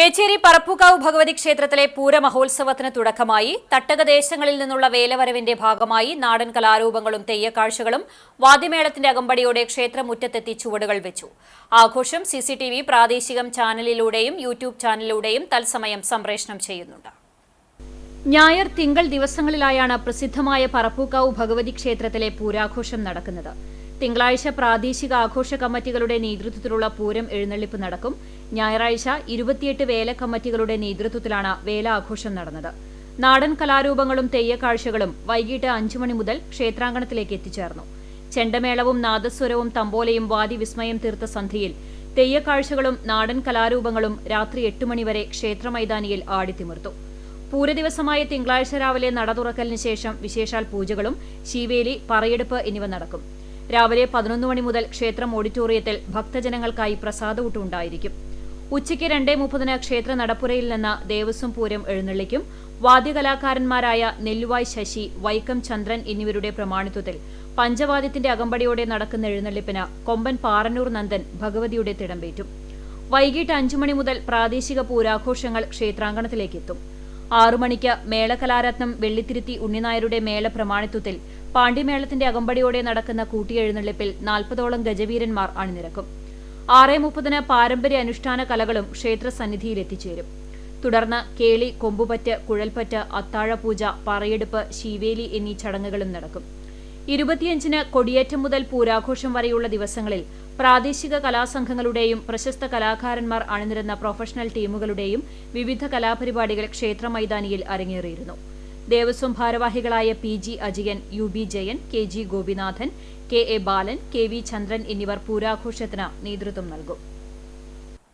കേച്ചേരി പറപ്പൂക്കാവ് ഭഗവതി ക്ഷേത്രത്തിലെ പൂരമഹോത്സവത്തിന് തുടക്കമായി തട്ടകദേശങ്ങളിൽ നിന്നുള്ള വേലവരവിന്റെ ഭാഗമായി നാടൻ കലാരൂപങ്ങളും തെയ്യക്കാഴ്ചകളും വാദ്യമേളത്തിന്റെ അകമ്പടിയോടെ ക്ഷേത്രമുറ്റത്തെത്തി ചുവടുകൾ വെച്ചു. ആഘോഷം സിസിടിവി പ്രാദേശികം ചാനലിലൂടെയും യൂട്യൂബ് ചാനലിലൂടെയും തത്സമയം സംപ്രേഷണം ചെയ്യുന്നുണ്ട്. ഞായർ തിങ്കൾ ദിവസങ്ങളിലായാണ് പ്രസിദ്ധമായ പറപ്പൂക്കാവ് ഭഗവതി ക്ഷേത്രത്തിലെ പൂരാഘോഷം നടക്കുന്നത്. തിങ്കളാഴ്ച പ്രാദേശിക ആഘോഷ കമ്മിറ്റികളുടെ നേതൃത്വത്തിലുള്ള പൂരം എഴുന്നള്ളിപ്പ് നടക്കും. ഞായറാഴ്ച ഇരുപത്തിയെട്ട് വേല കമ്മിറ്റികളുടെ നേതൃത്വത്തിലാണ് വേല ആഘോഷം നടന്നത്. നാടൻ കലാരൂപങ്ങളും തെയ്യക്കാഴ്ചകളും വൈകിട്ട് അഞ്ചു മണി മുതൽ ക്ഷേത്രാങ്കണത്തിലേക്ക് എത്തിച്ചേർന്നു. ചെണ്ടമേളവും നാദസ്വരവും തമ്പോലയും വാദിവിസ്മയം തീർത്ത സന്ധ്യയിൽ തെയ്യക്കാഴ്ചകളും നാടൻ കലാരൂപങ്ങളും രാത്രി എട്ട് മണിവരെ ക്ഷേത്രമൈതാനിയിൽ ആടിത്തിമിർത്തു. പൂരദിവസമായ തിങ്കളാഴ്ച രാവിലെ നട തുറക്കലിന് ശേഷം വിശേഷാൽ പൂജകളും ശീവേലി പറയെടുപ്പ് എന്നിവ നടക്കും. രാവിലെ പതിനൊന്ന് മണി മുതൽ ക്ഷേത്രം ഓഡിറ്റോറിയത്തിൽ ഭക്തജനങ്ങൾക്കായി പ്രസാദൂട്ട് ഉണ്ടായിരിക്കും ഉച്ചയ്ക്ക് രണ്ടേ മുപ്പതിന് ക്ഷേത്ര നടപ്പുരയിൽ നിന്ന് ദേവസ്വം പൂരം എഴുന്നള്ളിക്കും. വാദ്യകലാകാരന്മാരായ നെല്ലുവായ് ശശി വൈക്കം ചന്ദ്രൻ എന്നിവരുടെ പ്രമാണിത്വത്തിൽ പഞ്ചവാദ്യത്തിന്റെ അകമ്പടിയോടെ നടക്കുന്ന എഴുന്നള്ളിപ്പിന് കൊമ്പൻ പാറന്നൂർ നന്ദൻ ഭഗവതിയുടെ തിടമ്പേറ്റും. വൈകിട്ട് അഞ്ചു മണി മുതൽ പ്രാദേശിക പൂരാഘോഷങ്ങൾ ക്ഷേത്രാങ്കണത്തിലേക്കെത്തും. ആറു മണിക്ക് മേളകലാരത്നം വെള്ളിത്തിരുത്തി ഉണ്ണിനായരുടെ മേള പ്രമാണിത്വത്തിൽ പാണ്ഡ്യമേളത്തിന്റെ അകമ്പടിയോടെ നടക്കുന്ന കൂട്ടിയെഴുന്നള്ളിപ്പിൽ നാൽപ്പതോളം ഗജവീരന്മാർ അണിനിരക്കും. ആറേ മുപ്പതിന് പാരമ്പര്യ അനുഷ്ഠാന കലകളും ക്ഷേത്രസന്നിധിയിൽ എത്തിച്ചേരും തുടർന്ന് കേളി കൊമ്പുപറ്റ് കുഴൽപ്പറ്റ് അത്താഴപൂജ പറയെടുപ്പ് ശീവേലി എന്നീ ചടങ്ങുകളും നടക്കും. ഇരുപത്തിയഞ്ചിന് കൊടിയേറ്റം മുതൽ പൂരാഘോഷം വരെയുള്ള ദിവസങ്ങളിൽ പ്രാദേശിക കലാസംഘങ്ങളുടെയും പ്രശസ്ത കലാകാരന്മാർ അണിനിരുന്ന പ്രൊഫഷണൽ ടീമുകളുടെയും വിവിധ കലാപരിപാടികൾ ക്ഷേത്ര മൈതാനിയിൽ അരങ്ങേറിയിരുന്നു. ദേവസ്വം ഭാരവാഹികളായ P G Ajayan U B Jayan K G Gopinathan K A Balan K V Chandran എന്നിവർ പൂരാഘോഷത്തിന് നേതൃത്വം നൽകും.